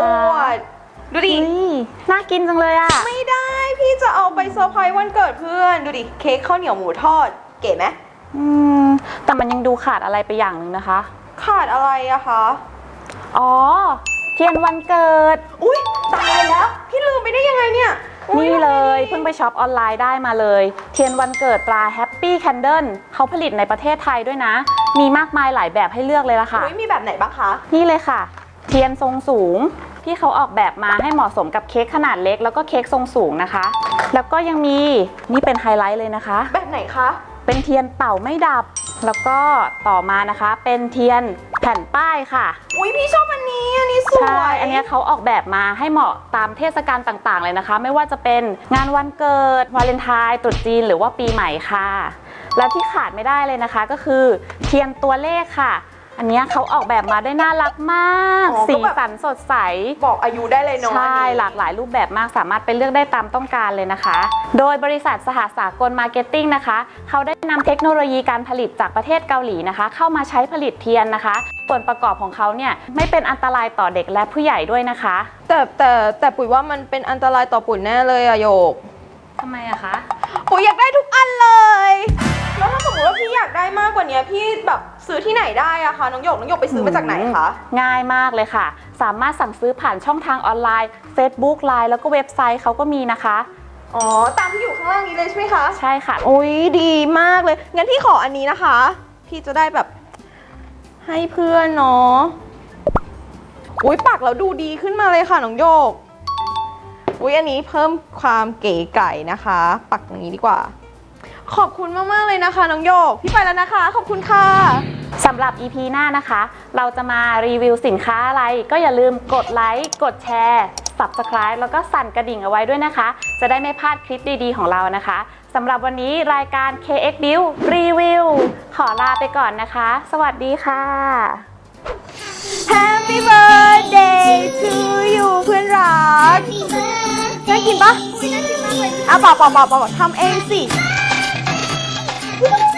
อวด ดูดิ อุ๊ยน่ากินจังเลยอะ ไม่ได้พี่จะเอาไปเซอร์ไพรส์วันเกิดเพื่อน ดูดิเค้กข้าวเหนียวหมูทอด เก๋ไหมอืม แต่มันยังดูขาดอะไรไปอย่างหนึ่งนะคะ ขาดอะไรอะคะ อ๋อ เทียนวันเกิด อุ้ยตายแล้ว พี่ลืมไปได้ยังไงเนี่ยอุ๊นี่เลยทำไงดีเพิ่งไปช็อปออนไลน์ได้มาเลย เทียนวันเกิดตรา Happy Candle เขาผลิตในประเทศไทยด้วยนะ มีมากมายหลายแบบให้เลือกเลยละค่ะ อุ้ยมีแบบไหนบ้างคะ นี่เลยค่ะ เทียนทรงสูงที่เขาออกแบบมาให้เหมาะสมกับเค้กขนาดเล็ก แล้วก็เค้กทรงสูงนะคะ แล้วก็ยังมีนี่เป็นไฮไลท์เลยนะคะ แบบไหนคะ เป็นเทียนเป่าไม่ดับ แล้วก็ต่อมานะคะ เป็นเทียนแผ่นป้ายค่ะ อุ้ยพี่ชอบอันนี้อันนี้สวย ใช่ อันเนี้ยเขาออกแบบมาให้เหมาะตามเทศกาลต่างๆเลยนะคะ ไม่ว่าจะเป็นงานวันเกิด วาเลนไทน์ ตรุษจีน หรือว่าปีใหม่ค่ะ และที่ขาดไม่ได้เลยนะคะก็คือ เทียนตัวเลขค่ะ อันเนี้ยเขาออกแบบมาได้น่ารักมาก อ๋อก็สีแบบ สันสดใส บอกอายุได้เลยเนาะใช่อันนี้ หลากหลายรูปแบบมากสามารถไปเลือกได้ตามต้องการเลยนะคะ โดยบริษัทสหสากลมาร์เก็ตติ้งนะคะ เขาได้นำเทคโนโลยีการผลิตจากประเทศเกาหลีนะคะ เข้ามาใช้ผลิตเทียนนะคะ ส่วนประกอบของเขาเนี่ยไม่เป็นอันตรายต่อเด็กและผู้ใหญ่ด้วยนะคะแต่แต่แต่ปุ๋ยว่ามันเป็นอันตรายต่อปุ๋ยแน่เลยอะโยก ทำไมอะคะ ปุ๋ยอยากได้ทุก ได้มากกว่านี้พี่แบบซื้อที่ไหนได้อะคะน้องหยกน้องหยกไปซื้อมาจากไหนคะง่ายมากเลยค่ะ สามารถสั่งซื้อผ่านช่องทางออนไลน์ Facebook Line แล้วก็เว็บไซต์เขาก็มีนะคะอ๋อตามที่อยู่ข้างล่างนี้เลยใช่ไหมคะใช่ค่ะโอ้ยดีมากเลยงั้นพี่ขออันนี้นะคะ พี่จะได้แบบให้เพื่อนเนาะอุ้ยปักแล้วดูดีขึ้นมาเลยค่ะน้องโยกอุ้ยอันนี้เพิ่มความเก๋ไก่นะคะ ปักอย่างนี้ดีกว่า ขอบคุณมากๆเลยนะคะน้องโยก พี่ไปแล้วนะคะ ขอบคุณค่ะ สำหรับ EP หน้านะคะ เราจะมารีวิวสินค้าอะไร ก็อย่าลืมกดไลค์กดแชร์ Subscribe แล้วก็สั่นกระดิ่งเอาไว้ด้วยนะคะ จะได้ไม่พลาดคลิปดีๆของเรานะคะสำหรับวันนี้รายการ KX Bill รีวิวขอลาไปก่อนนะคะ สวัสดีค่ะ Happy birthday to you เพื่อนรัก น่ากินปะอะเปล่าเปล่าเปล่าเปล่าทำเองสิ Woo!